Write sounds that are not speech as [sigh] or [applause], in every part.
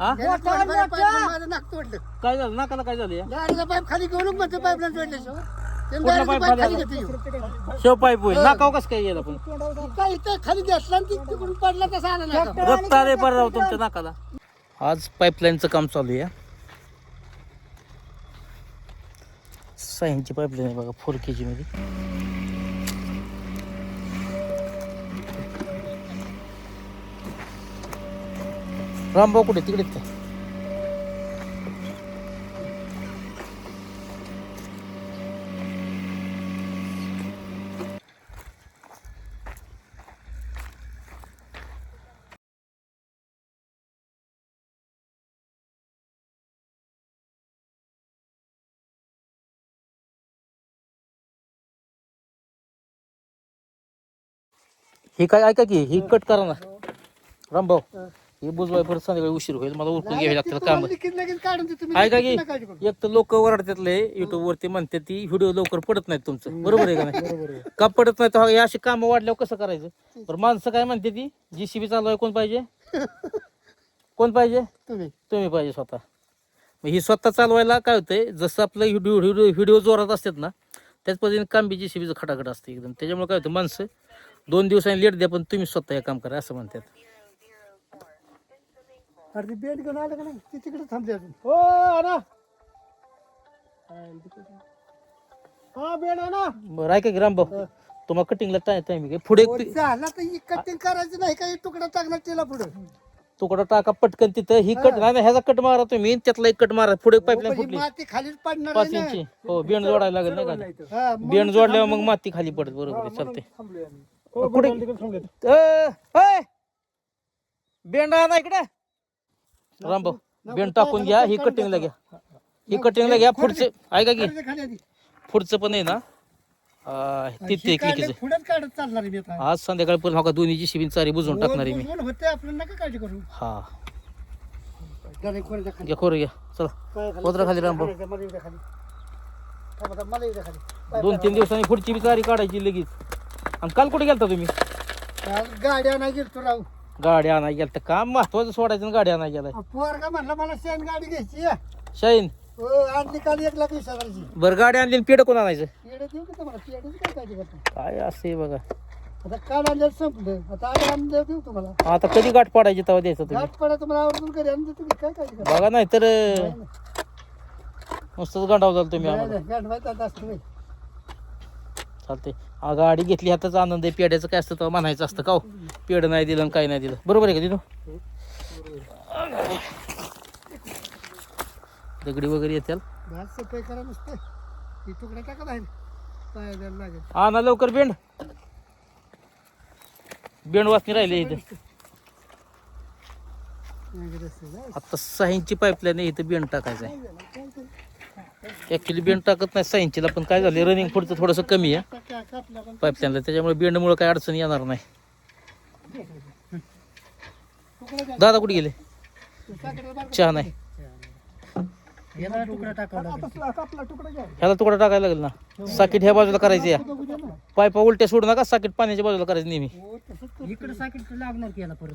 हा. काय झालं? नाकाला काय झालं या? पाईप खाली कुठला पाईप. शेव पाईप होईल. नाकाव कसं काय गेलं पण? काय इथं खाली घेतला आणि ती तिकडून पडला तसा आला नाही का? रक्त आले बरं राव तुमच्या नाकाला. आज पाईपलाईनचं काम चालू आहे सायनची पाईपलाईन आहे बघा फोर के जी मध्ये. रामभाऊ कुठे? तिकडे आहेत काय हे काय ऐका की ही कट करा ना. रामभाऊ. हे बुजवाय परत संध्याकाळी उशीर होईल मला उरकून घ्यावे लागतील काम. ऐका की करू. एक तर लोक वरडतातले युट्यूब वरती म्हणते ती व्हिडिओ लवकर पडत नाहीत तुमचं. बरोबर आहे का नाही? [laughs] का पडत नाही तर हे अशी कामं वाढल्यावर कसं करायचं? पण माणसं काय म्हणते ती जी सी बी चालवाय कोण पाहिजे? [laughs] कोण पाहिजे? तुम्ही. पाहिजे स्वतः. मग ही स्वतः चालवायला काय होतंय जसं आपलं व्हिडिओ व्हिडिओ व्हिडिओ जोरात असतात ना त्याच पद्धतीने काम बी जी सी बीचं खटाखट असते एकदम. त्याच्यामुळे काय होतं माणसं दोन दिवसांनी लेट द्या पण तुम्ही स्वतः हे काम करा असं म्हणतात. अरे ती बेड घेऊन आलं का नाही? ती तिकडे थांबली अजून. हो ना हा बेड आणा बरं ऐका की रामभाऊ. तुम्हाला कटिंगला टाइम आहे पुढे हो, झाला तर ही कटिंग करायचं नाही काही तुकडा टाकणार तिला पुढे. तुकडा टाका पटकन तिथं. ही कट नाही नाही, ह्याचा कट मारा तुम्ही. त्यातला एक कट मारा. पुढे पाईपलाईन फुटली. माती खालीच पडणार पाच आहे ना. इंची हो बियण जोडायला लागेल नाही का? हा, बियण जोडल्यावर मग माती खाली पडत. बरोबर आहे, चालते थांबलोय आम्ही. पुढे ए, ए, बेंड आणा इकडे. रामभाऊ बेंड टाकून घ्या ही कटिंगला घ्या. ही कटिंगला घ्या पुढचे ऐका की. पुढचं पण आहे ना? आ, ते ते ही काढलं, क्लिकीचं पुढेच काढत चालणार आहे मी आता. आज संध्याकाळपर्यंत हो का दोन्हीची शिबिन चारी बुजवून टाकणार आहे मी. हा. घ्या खोरं घ्या चला. पाय खाली. रामभाऊ दोन तीन दिवसांनी पुढची बी चारी काढायची लगेच. आणि काल कुठे गेलता तुम्ही? गाड्या नाही गेलतो राव. गाडी आणायला गेलता. काम महत्वाचं सोडायचं आणि गाडी आणायला गेलाय? पोरगा म्हणला मला शेण गाडी घ्यायची आहे. शाईन हो आणली काल एक लाख वीस हजाराची. बरं गाडी आणली आणि पेड कोण आणायचं? पेढे देऊ का तुम्हाला? पेढेच काय असते बघा. आता काल आणलं संपलं. आता आज आणलं देऊ तुम्हाला? आता कधी गाठ पाडायची तेव्हा द्यायचं तुम्ही? घाट पडा तुम्हाला आवडून घरी आणून देतो मी काय काळजी करतो बघा नाही तर नुसतंच गांडाव झालं तुम्ही नाही, आम्हाला. नाही, गाठ माहीत आता असतं नाही. चालते आ, गाडी घेतली हाताच आनंद आहे पेड्याचं काय असतं तेव्हा म्हणायचं असतं का हो? पेड नाही दिलं आणि काही नाही दिलं. बरोबर आहे का तिथं? दगडी वगैरे येतील घाट सफाई करा नसते. ती तुकडा टाका बाहेर. पाय द्यायला लागेल. आणा लवकर बेंड. बेंड वाचणी राहिले इथं. नाही गरज नाही, नाही. आता सहींची पाईपलाईन इथं बेंड टाकायचं आहे. ऍक्च्युली बेंड टाकत नाही सहींचीला पण काय झालं रनिंग पुढचं थोडंसं कमी आहे. काय पण पाईपलाईनला त्याच्यामुळे बेंडमुळे काही अडचण येणार नाही. दादा कुठे गेले? चहा नाही. ह्याला तुकडा टाकायला लागेल ना. साकीट ह्या बाजूला करायची या पायपा उलट्या सोडू नका साकीट पाण्याच्या बाजूला करायचं नेहमी.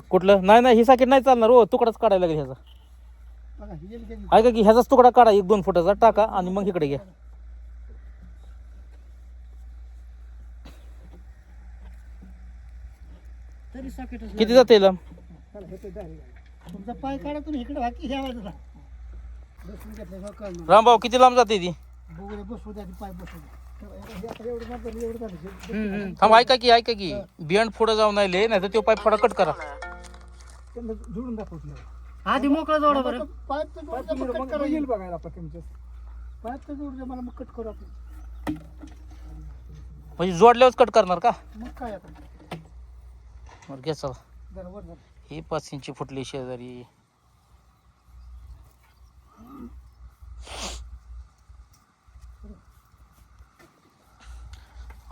कुठलं? नाही नाही ही साकीट नाही चालणार हो तुकडाच काढायला लागेल ह्याचा. ऐका की ह्याचाच तुकडा काढा एक दोन फुटाचा टाका आणि मग इकडे घ्या. किती जाते लांब तुमचा पाय काढा तुम्ही इकडे बाकी ह्या बाजूला. बसून घेतलं का कळणार रामभाऊ किती लांब जाते ती? बघू दे बसू द्या पाय बसू द्या हे आता एवढं मात्र एवढं झालं थांब ऐका की ऐका की. बियंड पुढे जाऊन नाही नाही तर तो पाईप फडा कट करा. त्यांना दाखवतो आधी मोकळा जोडा बरं. कट करा. येईल बघायला आपण तुमचं. पाईप तर जोडून द्या, मला मग कट करू आपण. म्हणजे जोडल्यावर कट करणार का? मग काय आता? बरं घ्या चला. जरा वर जरा. ही पाच इंची फुटली शेजारी.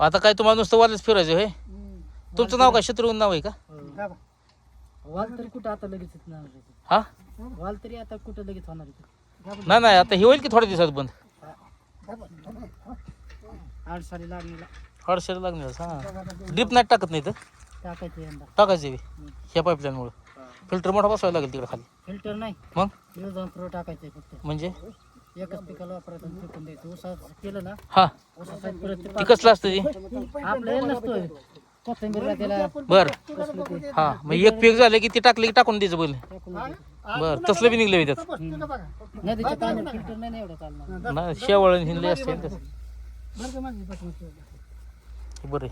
आता काय तुम्हाला नुसतं वालच फिरायचं हे हम्म. तुमचं नाव काय? शत्रुघ्न नाव आहे का? दाबा. वाल तरी कुठं आता लगेच येत नाही. हा? वाल तरी आता कुठं लगेच होणार इथं नाही नाही आता हे होईल की थोड्या दिवसात बंद. आठ साली लागणीला लागणार हा. ड्रीप नाही टाकत नाही तर टाकायचं यंदा. टाकायचं ह्या पाईपलाईनमुळं फिल्टर मोठा बसवायला लागेल तिकडे खाली. फिल्टर नाही. मग? टाकायचंय फक्त. म्हणजे? एकच पिकाला वापरायचं आणि फेकून द्यायचं. ऊसाचं केलं ना? हा. ऊसाचं परत ते ती कसलं असतं ती? पाक- आपलं हे नसतोय. कोथिंबीरला त्याला बर. हा मग एक पीक झालं की ती टाकली की टाकून द्यायचं बोल. टाकून. बर तसलं बी निघलं त्यात बसतो का बघा? नदीच्या पाण्यात फिल्टर नाही ना एवढं चालणार. ना शेवळ हिंदले असते ना. बरं बरं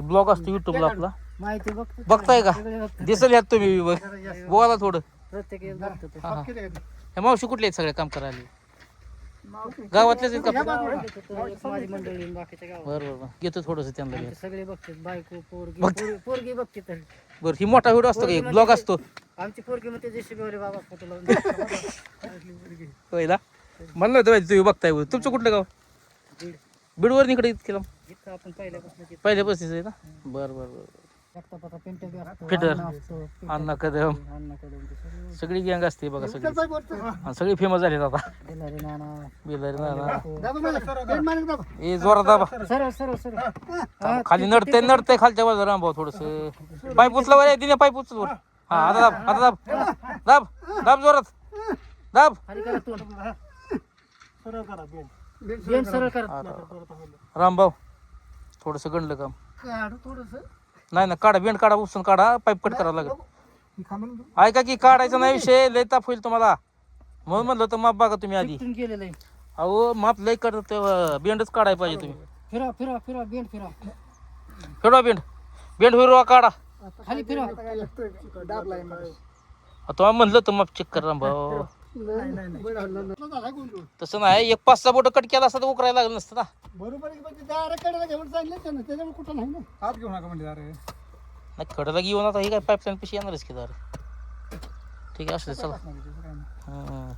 ब्लॉग असतो युट्यूबला आपला. माहिती बघतो बघताय का? सगळे. दिसल यात तुम्ही बघ. बोला थोडं. प्रत्येक वेळेस बघतो ते. हा हा. ह्या मावशी कुठले आहेत सगळे काम करायला? गावातलेच आहेत का? माझी मंडळी बाकीच्या गावात. बरं बरं बरं. घेतो थोडंसं त्यांना घे. आमचे सगळे बघतात बायको पोरगी पोरगी बघते तर. बरं ही मोठा व्हिडिओ असतो का? एक ब्लॉग असतो. आमची पोरगी म्हणते जेशी गवले बाबा फोटो लावून. पहिला? मला नव्हतं माहिती तुम्ही बघताय म्हणून. तुमचं कुठलं गाव? बीड. बीडवर इकडे केलं आपण पहिल्यापासून तिथं पहिल्या बस्तीच आहे ना? बरं बरं बरं. असतो फिटर. अण्णा असतो अण्णा कदम. अण्णा कडून ते सगळे. सगळी गँग असते बघा सगळी. पाय आणि सगळी फेमस झाली आता. दिलारे नाना. बिलारी ना दाबा मला बेड मारून दाबा. ए जोरात दाबा. सरळ सरळ सरळ खाली नडतंय नडतंय खालच्या बाजूला. रामभाऊ थोडस. पाईप उचला वर दिने पाईप उचल वर हा आता दाब आता दाब. दाब दाब जोरात. दाब. खाली करा तोंड. सरळ करा बेड बेन सरळ करा. रामभाऊ थोडस गणलं काम. काढू थोडस. नाही ना काढा बेंड काढा उपसून काढा पाईप कट करावं लागेल. ऐका की काढायचा नाही विषय लय ताप होईल तुम्हाला. म्हणून म्हणलं तर माप बघा तुम्ही आधी. तिथून गेलेलं आहे. अहो माप लय करत बेंडच काढायला पाहिजे तुम्ही. फिरा फिरा फिरा बेन फिरा फिरवा बेंड. बेंड फिरवा काढा. खाली फिरा दाबलाय तुम्हाला म्हणलं तर माप चेक कर बरोबर तसं नाही एक पाच सहा बोट कट केला असता तर उकरायला लागलं नसतं ना. आहे घेऊन त्यानं त्याच्यामुळे कुठं नाही ना. घेऊ नका म्हणजे नाही घेऊन आता हे काय पाईपलाईन पिशी येणारच की दार ठीक आहे असं दे, चला. हं.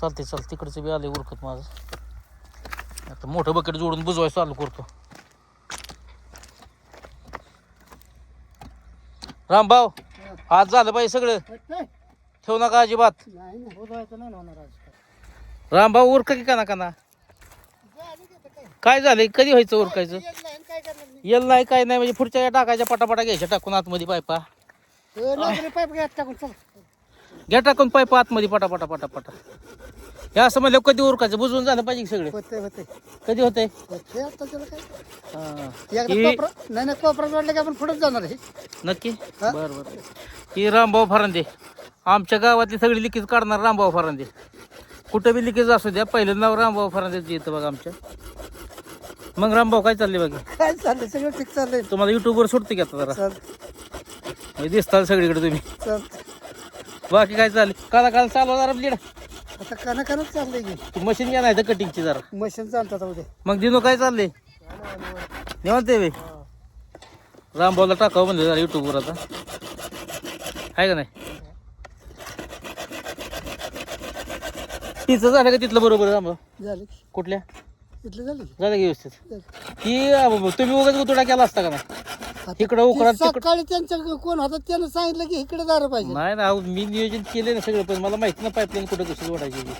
चालते चाल तिकडचं बी आले उरकत माझं. आता मोठं बकेट जोडून बुजवाय चालू करतो. रामभाऊ आज झालं पाहिजे सगळं? ठेवू नका अजिबात. नाही ना बोलवायचं नाही ना होणार आज रामभाऊ उरका की काना काना? काय झालंय? कधी व्हायचं उरकायचं? काय करणार? येल नाही काय नाही म्हणजे पुढच्या या टाकायच्या पटापटा घ्यायच्या टाकून आतमध्ये पायपा. पाईप घ्या टाकून चल. घ्या टाकून पायपा आतमध्ये पटापटा पटापटा. हे असं म्हणलं कधी उरकायचं? बुजवून झालं पाहिजे की सगळं. होते होते कधी होते आता त्याला काय? हा. एकदा ही- कोपरा नाही नाही कोपऱ्यात वाटलं की आपण पुढेच जाणार आहे. नक्की? हा? बरं बरं. ही रामभाऊ फरांदे. आमच्या गावातली सगळी लिकेज काढणार रामभाऊ फरांदे. कुठं बी लिकेज असू द्या पहिलं नाव रामभाऊ फरांदेच येतं बघा आमच्या. मग रामभाऊ काय चालले बघा? काय चाललंय? सगळं ठीक चाललंय. तुम्हाला युट्यूबवर सुटते की आता जरा? चल म्हणजे दिसताल सगळीकडे तुम्ही. चल बाकी काय चालले काला काल चालवा जरा लीड. आता कना कनच चाललंय की. ती मशीन घ्या नाही तर कटिंगची जरा. मशीन चालतात उद्या. मग दिनो काय चालले निवांत आहे रामभाऊला टाकावं म्हणलं जरा युट्यूबवर आता. आहे का नाही? तिचं झालं का तिथलं बरोबर रामभाऊ? झालं की. कुठल्या? इथलं झालं की. झालं का व्यवस्थित. अं, तुम्ही उगाच गुतुडा केला असता का नाही? इकडं उकरा ती तिकडं सकाळी त्यांच्या कोण होता त्यानं सांगितलं की इकडे दार पाहिजे. नाही ना अहो, मी नियोजन केले ना सगळं पण मला माहिती ना पाईपलाईन कुठं कशी ती.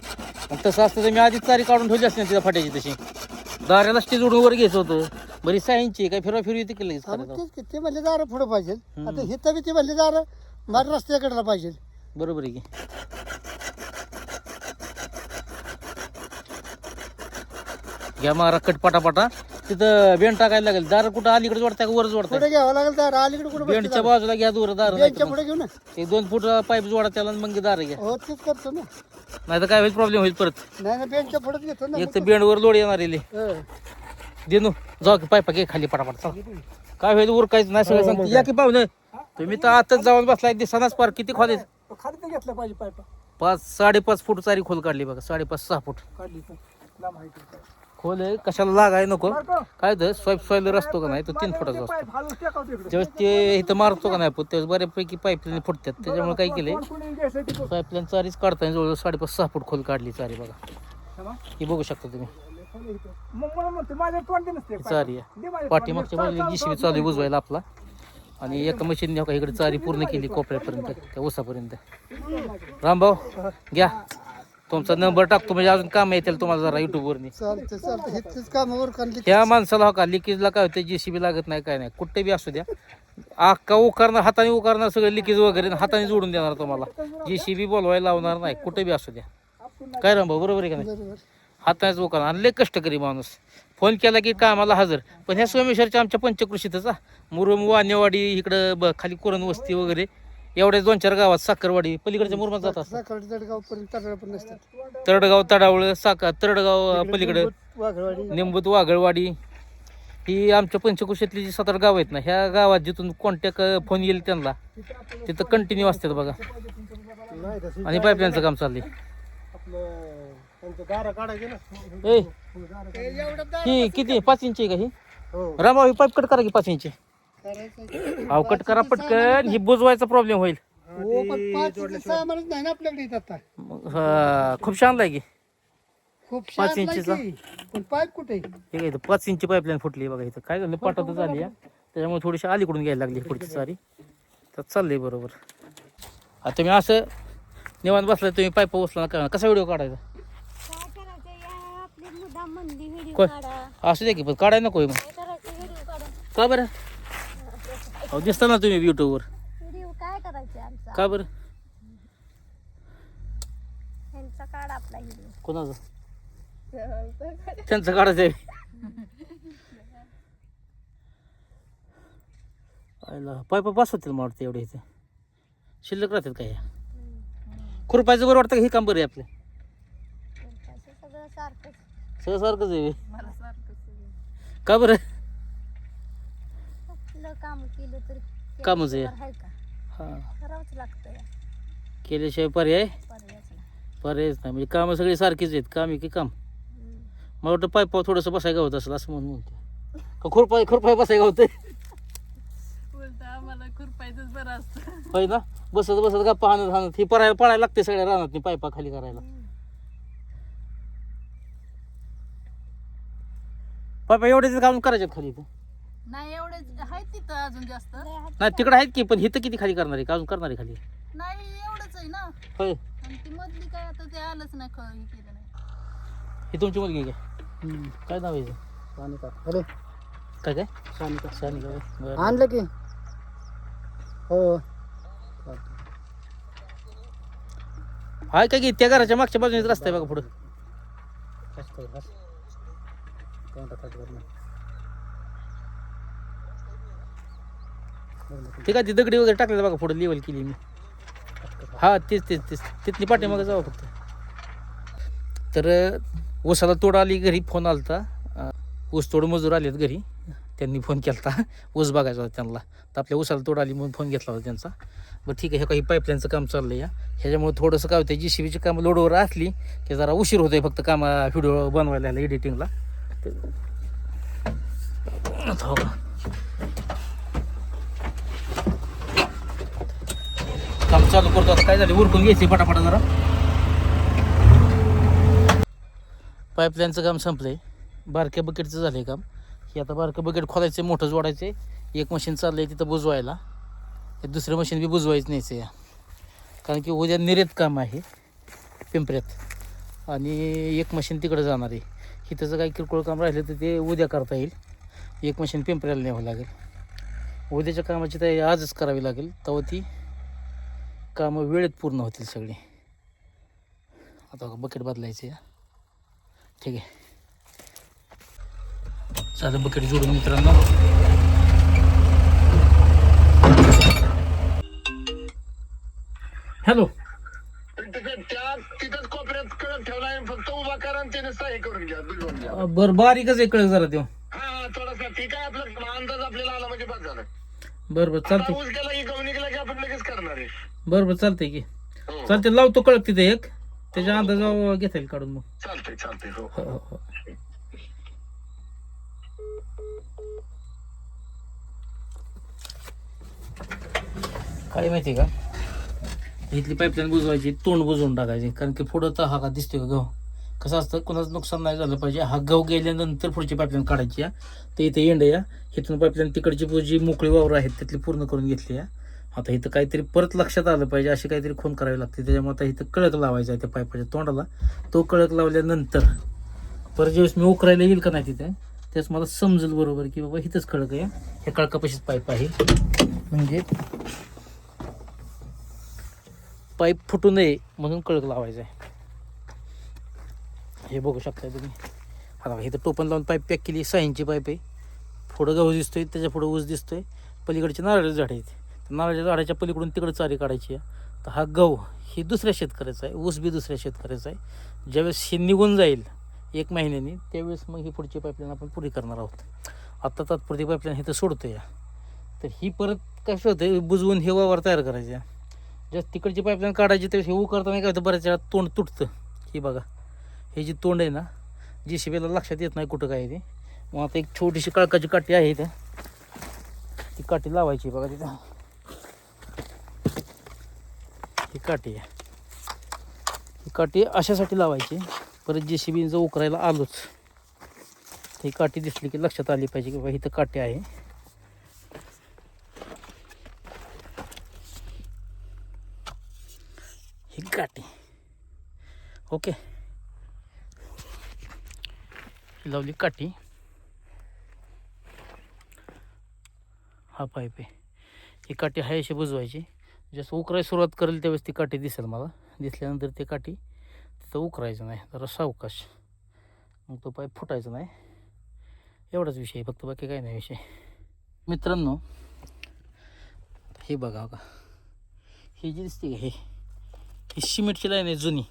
आणि तसं असतं तर मी आधीच तारी काढून ठेवली असते ना तिला फाट्याची तशी. दाराला स्टेज उडून वर घ्यायचं होतं. बरी सायन्सची काय फिरवा फिरवी ती लगेच हा, मग करायचं. तेच की ते म्हणले दार पुढे पाहिजे. आता हिथं बी ते म्हणले दार माझ्या रस्त्याकडला पाहिजे. बरोबर आहे की. घ्या मारा कट पटापटा तिथं बेंड टाकायला लागेल. दार कुठं अलीकडे जोडताय का वर जोडताय? पुढे घ्यावं लागेल दार. अलीकडे कुठे बेंडच्या बाजूला घ्या दूर दार बेंचच्या तर पुढे घेऊ ना मग एक दोन फूट पाईप जोडा त्याला आणि मग दार घ्या. हो तेच करतो ना. नाही तर काय होईल? प्रॉब्लेम होईल परत. नाही ना बेंचच्या पुढेच घेतो ना. एक तर बेंडवर लोड येणार आहे लय. हं. देनू जाऊ की पायपा घे खाली पटापट चल. काय होईल? उरकायचं नाही सगळं सांगते या की पाहुणे. तुम्ही तर आताच जाऊन बसलाय दिसनाच पार. किती खोल? खाली तर घेतलं पाहिजे पाईप. पाच साडेपाच फूट चारी खोल काढली बघा. साडेपाच सहा फूट. काढली तर. लांब आहे. ते. खोल आहे. कशाला लागाय नको? काय तर स्वाईप स्वायलर असतो का नाही? तो तीन फुटाचा असतो ज्यावेळेस ते इथं मारतो का नाही आपण त्यावेळेस बऱ्यापैकी पाईपलाईन फुटतात त्याच्यामुळे काय केले पाईपलाईन चारीच काढताना जवळजवळ साडेपाच सहा फूट खोल काढली चारी बघा. ही बघू शकता तुम्ही. चारी आहे. पाठीमागच्या बाजूला जीसीबी चालू आहे बुजवायला आपला. आणि एका मशीनने का इकडे चारी पूर्ण केली कोपऱ्यापर्यंत त्या उसापर्यंत रामभाऊ घ्या. तुमचा नंबर टाकतो म्हणजे अजून काम येतील तुम्हाला जरा युट्यूबवरनी चालतं चालतं तेच कामावर काढली त्या माणसाला हो का लिकेजला काय होतं जीसीबी लागत नाही काय नाही. कुठे बी असू द्या. अख्खा उकारणार हाताने उकारणार सगळं लिकेज वगैरे आणि हाताने जोडून देणार तुम्हाला. जी सी बी बोलवायला लावणार नाही कुठे बी असू द्या. काय राम भाऊ बरोबर आहे का नाही? हातानेच उकारणार आणि लय कष्टकरी माणूस. फोन केला की कामाला हजर. पण ह्या सोमेश्वरच्या आमच्या पंचकृषीतच हा. मुरुम वानेवाडी इकडं ब खाली कोरण वस्ती वगैरे. एवढ्या दोन चार गावात साखरवाडी पलीकडच्या मुरमात जात असतात. साखर जडगाव पर्यंत तडगाव पण नसतात. तरडगाव तडावळ साखर तरडगाव पलीकडं वाघळवाडी. निंबूत वाघळवाडी. ही आमच्या पंचकृषीतली जी सात आठ गाव आहेत ना ह्या गावात जिथून कॉन्टॅक्ट फोन येईल त्यांना तिथं कंटिन्यू असतात बघा. नाही आणि पाईपलाईनचं काम चाललंय. आपलं त्यांचं दारा काढायचे ना. ए दार ही किती पाच इंची आहे का ही? हो. रामाव ही पाईप कट करा की पाच इंची अहो कट करा पटकन. ही बुजवायचा प्रॉब्लेम होईल. हो पण पाच सामानच नाही ना आपल्याकडे इथं आता. मग, हा, खूप छान आहे की. खूप पाच शार्प इंचीचा? पण पाईप कुठे? हे काय इथं पाच इंची पाईपलाईन फुटली बघा इथं. काय झालं? पाठवत झाली आहे. त्याच्यामुळे थोडीशी अलीकडून घ्यायला लागली पुढची सारी. तर चाललंय बरोबर. आता तुम्ही असं निवांत बसला तुम्ही पाईप उचला का कसा व्हिडिओ काढायचा? काय करायचं या? आपली मुदाम मंदी व्हिडिओ कोण? काढा. असू दे की पण काढायला नको मग. काय करायचं व्हिडिओ काढा? का बरं? अहो दिसता ना तुम्ही युट्यूबवर व्हिडिओ काय करायचं आमचा? का बरं? ह्यांचा काढा आपला व्हिडिओ. कोणाचं? [laughs] त्यांचं काढायचं आहे आयला पाय पाय पास होतील मला वाटतं एवढे इथे. शिल्लक राहतात काय खुरपायचं बरं वाटतं का हे काम बरं आहे आपलं? सगळं सारखंच. सगळं सारखंच आहे. का बरं? काम केलं तर कामच आहे. आहे का? हां. करावंच लागतं या केल्याशिवाय पर्याय? पर्यायच नाही. पर्यायच नाही. म्हणजे कामं सगळी सारखीच आहेत. काम आहे की काम. हम्म. मला वाटतं पाय पाव थोडंसं बसाय गावत असेल असं म्हणून म्हणते. का खुरपाय खुरपाय बसाय गावतंय? आम्हाला खुरपायचंच बरं असतं. होय ना? बसत बसत गप्पा हाणत हाणत ही पळायला पळायला लागते सगळ्या रानात पायपा खाली करायला. पायपा एवढेच काम करायचे खाली इथं. नाही एवढेच अजून जास्त. नाही तिकडे आहेत की पण हिथं किती खाली करणार आहे? का अजून करणार आहे खाली? नाही एवढंच आहे ना. होय. आणि ती मधली काय आता ते आलंच नाही ख- हे केलं नाही. ही तुमची मुलगी आहे काय काय नाव आहे हिचं? सानिका अरे. काय काय? सानिका सानिका होय. बरं. आणलं की. हो. हाय काय की त्या घराच्या मागच्या बाजूने रस्ता आहे बघा पुढं. ठीक आहे ती दगडी वगैरे टाकलेलं बघा पुढे लेवल केली मी. हा तेच तेच तेच. तिथली पाठीमागं जावं फक्त. तर ऊसाला तोड आली घरी फोन आला होता ऊस तोड मजूर आलेत घरी. त्यांनी फोन केला होता ऊस बघायचा होता त्यांना. तर आपल्या ऊसाला तोड आली म्हणून फोन घेतला होता त्यांचा. बरं ठीक आहे हे काही पाईपलाईनचं काम चाललं या ह्याच्यामुळे थोडंसं काय होतं जी सी बीची कामं लोडवर असली की जरा उशीर होतोय फक्त कामा व्हिडिओ बनवायला एडिटिंगला हो का काम चालू करतो आता. काय झालं? उरकून घ्यायचे पटापटा जरा. पाईपलाईनचं काम संपलंय. बारक्या बकेटचं झालंय काम. हे आता बारकं बकेट खोलायचं मोठं जोडायचं एक मशीन चाललंय तिथं बुजवायला. दुसरं मशीन बी बुजवायचं नाहीचं या कारण की उद्या निरेत काम आहे पिंपऱ्यात. आणि एक मशीन तिकडं जाणार आहे. हिथंचं काही किरकोळ काम राहिलं तर ते उद्या करता येईल. एक मशीन पिंपऱ्याला न्यावं लागेल. उद्याच्या कामाची तयारी आजच करावी लागेल. तेव्हा ती कामं वेळेत पूर्ण होतील सगळी. आता बकेट बदलायचं. ठीक आहे. चालेल बकेट जोडून मित्रांनो. हॅलो तिथं त्या तिथंच कोपऱ्यात कळत ठेवलाय फक्त उभा करा बरं बारीकच कळक जरा देऊ थोडासा. ठीक आहे आपला अंदाज आपल्याला आला म्हणजे झालं. बरं पाऊस गेला की आपण लगेच करणार आहे. बरं बरं चालतंय की. हो. चालतंय लावतो कळक तिथे एक. त्याच्या अंदाजावर घेता येईल काढून मग. चालतंय चालतंय हो. हो हो हो. काय माहिती का? इथली पाईपलाईन बुजवायची तोंड बुजवून टाकायची. कारण की पुढं तर हा का दिसतोय का गहू? कसं असतं कोणाचं नुकसान नाही झालं पाहिजे. हा गहू गेल्यानंतर पुढची पाईपलाईन काढायची आहे तर इथे एंड या. इथून पाईपलाईन तिकडची जी मोकळी वावर आहेत त्यातली पूर्ण करून घेतली आहे आता इथं काहीतरी परत लक्षात आलं पाहिजे अशी काहीतरी खून करावी लागते. त्याच्यामुळे आता इथं कळक लावायचा आहे त्या पाईपाच्या तोंडाला. तो कळक लावल्यानंतर परत ज्यावेळेस मी उकरायला येईल का नाही तिथे त्याच मला समजेल बरोबर की बाबा इथंच कळक आहे. ह्या कळकापाशीच पाईप आहे. म्हणजे पाईप फुटू नये म्हणून कळक लावायचं आहे. हे बघू शकता तुम्ही. आता इथं टोपण लावून पाईप पॅक केली साईनची पाईप आहे. पुढं गहू दिसतोय त्याच्या पुढं ऊस दिसतोय. पलीकडचे नारळ झाड आहेत. नारळाच्या झाडाच्या पलीकडून तिकडं चारी काढायची आहे. तर हा गहू ही दुसऱ्या शेतकऱ्याचा आहे. ऊस बी दुसऱ्या शेतकऱ्याचा आहे. ज्यावेळेस हे निघून जाईल एक महिन्यानी त्यावेळेस मग ही पुढची पाईपलाईन आपण पुरी करणार आहोत. आत्ता तात्पुरती पाईपलाईन हे तर सोडतो या तर ही परत कसं होतं? बुजवून हे वावर तयार करायचे. ज्या तिकडची पाईपलाईन काढायची तर हे करताना काय होतं? बऱ्याच वेळा तोंड तुटतं. ही बघा हे जी तोंड आहे ना जी शिबेला लक्षात येत नाही कुठं काय ते. मग आता एक छोटीशी काळकाची काठी आहे इथं. ती काठी लावायची बघा तिथं ही काठी आहे. ही काठी अशासाठी लावायची परत जे शिबी जर उकरायला आलोच ही काठी दिसली की लक्षात आली पाहिजे की बाबा इथं काठी आहे. ही काठी. ओके. लावली काठी. हा पाईप आहे. ही काठी आहे अशी बुजवायची. जसं उकरायला सुरुवात करेल त्यावेळेस ती काठी दिसेल मला. दिसल्यानंतर ती काठी तिथं उकरायचं नाही. जरा सावकाश. मग तो पाय फुटायचा नाही. एवढाच विषय आहे, फक्त बाकी काही नाही विषय. मित्रांनो हे बघा बघा. ही जी दिसते का हे? ही सिमेंटची लाईन आहे जुनी.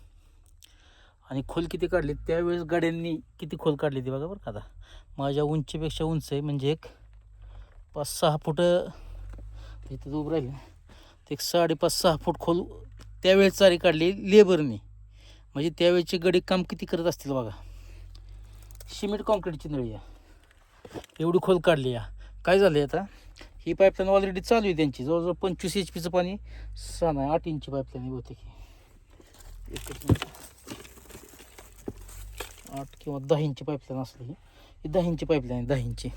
आणि खोल किती काढली? त्यावेळेस गाड्यांनी किती खोल काढली ती बघा बरं का आता. माझ्या उंचीपेक्षा उंच आहे. म्हणजे एक पाच सहा फूट तिथं उभं राहील. ते एक साडेपाच सहा फूट खोल त्यावेळेस चारी काढली लेबरने. म्हणजे त्यावेळेचे गडी काम किती करत असतील बघा. सिमेंट कॉन्क्रीटची नळी आहे. एवढी खोल काढली या. काय झालं आता? ही पाईपलाईन ऑलरेडी चालू आहे त्यांची. जवळजवळ पंचवीस एच पीचं पाणी सहा नाही आठ इंची पाईपलाईन होते की आठ किंवा दहा इंची पाईपलाईन असली ही. ही दहा इंची पाईपलाईन आहे दहा इंची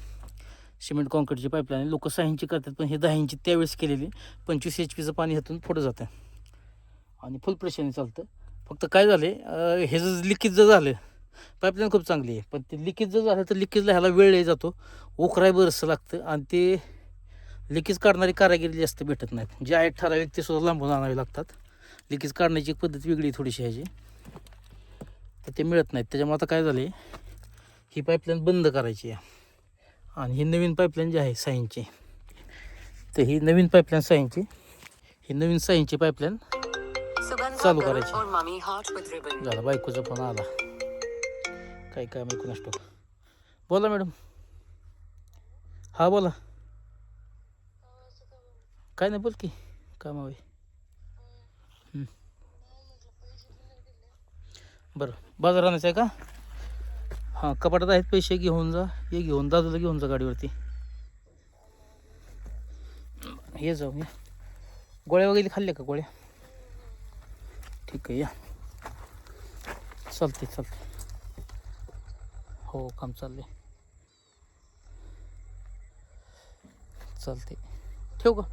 सिमेंट कॉन्क्रीटची पाईपलाईन लोक सहा इंची करतात पण हे दहा इंची त्यावेळेस केलेली. पंचवीस एच पीचं पाणी ह्यातून पुढं जातं आणि फुल प्रेशरने चालतं. फक्त काय झाले हे जर लिकेज जर झालं पाईपलाईन खूप चांगली आहे. पण ते लिकेज जर झालं तर लिकेजला ह्याला वेळ जातो. ओखराय बरंचसं लागतं. आणि ते लिकेज काढणारी कारागिरी जास्त भेटत नाहीत. जे आहेत ठराविक ते सुद्धा लांबून आणावे लागतात. लिकेज काढण्याची एक पद्धत वेगळी आहे थोडीशी ह्याची. तर ते मिळत नाहीत. त्याच्यामुळे आता काय झाले ही पाईपलाईन बंद करायची आहे. आणि ही नवीन पाईपलाईन जी आहे साईनची तर ही नवीन पाईपलाईन साईनची ही नवीन साईनची पाईपलाईन चालू करायची. झाला बायकोचा फोन आला. काय काय मी कुणास ठाऊक. बोला मॅडम हा बोला. काय नाही बोल की काम हवे बरं बाजार आणायचं आहे का? हां कपाटात आहेत पैसे घेऊन जा. ये घेऊन दादूला घेऊन जा गाडीवरती. ये जाऊ या. गोळ्या वगैरे खाल्ल्या का गोळ्या? ठीक आहे या. चालते चालते हो काम चालले चालते ठेवू का?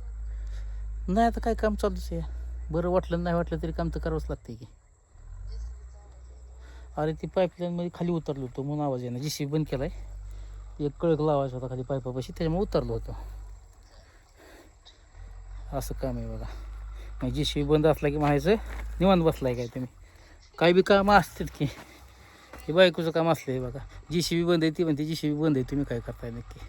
नाही आता काय काम चालूच आहे. बरं वाटलं नाही वाटलं तरी काम तर करावंच लागते की. अरे ती पाईपलाईनमध्ये खाली उतरलो होतो म्हणून आवाज येणार जी सी बंद केलाय. एक कळक लावायचा होता खाली पाईपापाशी त्याच्यामुळे उतरलो होतो. असं काम आहे बघा. मग जी सी बंद असला की म्हणायचं निवांत बसलाय काय तुम्ही. काय बी कामं असतात की. हे बायकोचं काम असलं आहे बघा. जी सी बी बंद आहे ती म्हणते जी सी बी बंद आहे तुम्ही काय करताय नक्की.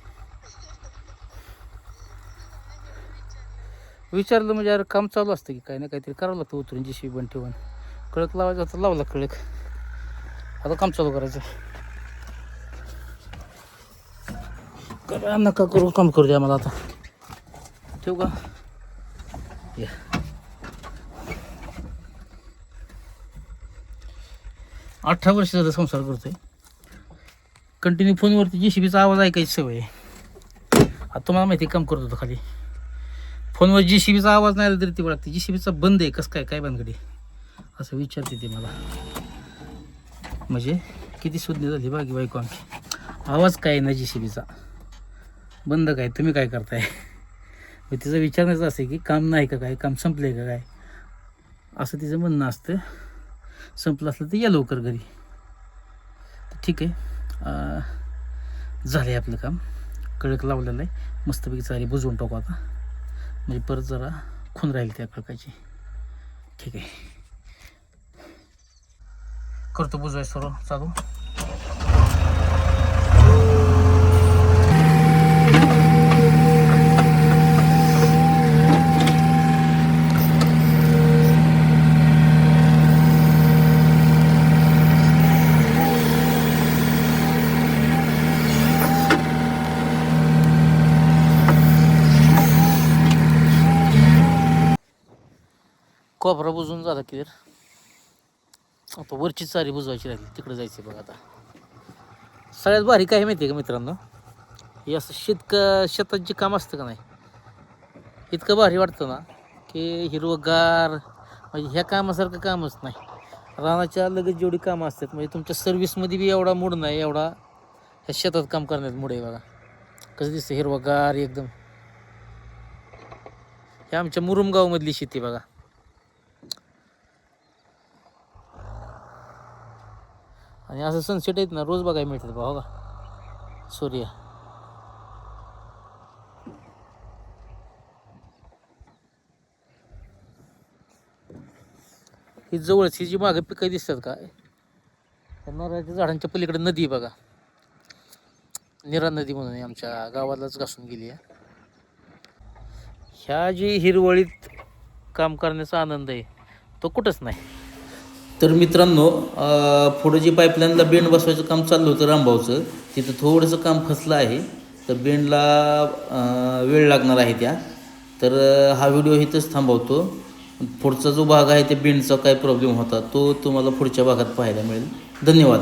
विचारलं म्हणजे अरे काम चालू असतं की काय ना काहीतरी करावं लागतं उतरून जी सी बी बंद ठेवून. कळक लावायचं होतं लावला कळक. आता काम चालू करायचं. करा नका करू काम करू द्या मला आता. ठेवू का? या. अठरा वर्ष झालं संसार करतोय. कंटिन्यू फोनवरती जी सी बीचा आवाज ऐकायची सवय आहे. आता तुम्हाला माहिती आहे, काम करत होतो खाली. फोनवर जी सी बीचा आवाज नाही आला तरी ती वाटते जी सी बीचा बंद आहे कसं काय काय बंदगडी असं विचारते ती मला. म्हणजे किती सुज्ञ झाली बाकी बायको आमची. आवाज काय ना जी सी बीचा बंद काय? तुम्ही काय करताय? मग तिचं विचारण्याचं असं की काम नाही का काय? काम संपलं का काय? असं तिचं म्हणणं असतं. संपलं असलं तर या लवकर घरी. ठीक आहे. झालं आहे आपलं काम. कळक लावलेलं आहे. मस्तपैकी चारी बुजवून टाकू आता. म्हणजे परत जरा खून राहील त्या कळकाची. ठीक आहे. करतो बुजवाय सर्व चालू. कोपरा बुजून झाला क्लिअर आता वरची चारी बुजवायची राहिली तिकडे जायचं बघा आता. सगळ्यात भारी काय आहे माहिती आहे का मित्रांनो? हे असं शेतक शेतात जे काम असतं का नाही? इतकं भारी वाटतं ना की हिरवगार म्हणजे ह्या कामासारखं कामच नाही. रानाच्या लगेच जेवढी कामं असतात म्हणजे तुमच्या सर्व्हिसमध्ये बी एवढा मूड नाही एवढा ह्या शेतात काम करण्यात मूड आहे बघा. कसं दिसतं हिरवगार एकदम. हे आमच्या मुरुमगावमधली शेती बघा. आणि असं सनसेट आहेत ना रोज बघायला मिळतात बघा हो का? सूर्य. ही जवळच ही जी मागे पिकं दिसतात का? त्या नारळाच्या झाडांच्या पलीकडे नदी आहे बघा. निरा नदी म्हणून आहे आमच्या गावालाच घासून गेली आहे. ह्या जी हिरवळीत काम करण्याचा आनंद आहे तो कुठंच नाही. तर मित्रांनो पुढं जी पाईपलाईनला बेंड बसवायचं काम चाललं होतं रामभाऊचं तिथं थोडंसं काम फसलं आहे. तर बेंडला वेळ लागणार आहे त्या. तर हा व्हिडिओ इथंच थांबवतो. पुढचा जो भाग आहे ते बेंडचा काय प्रॉब्लेम होता तो तुम्हाला पुढच्या भागात पाहायला मिळेल. धन्यवाद.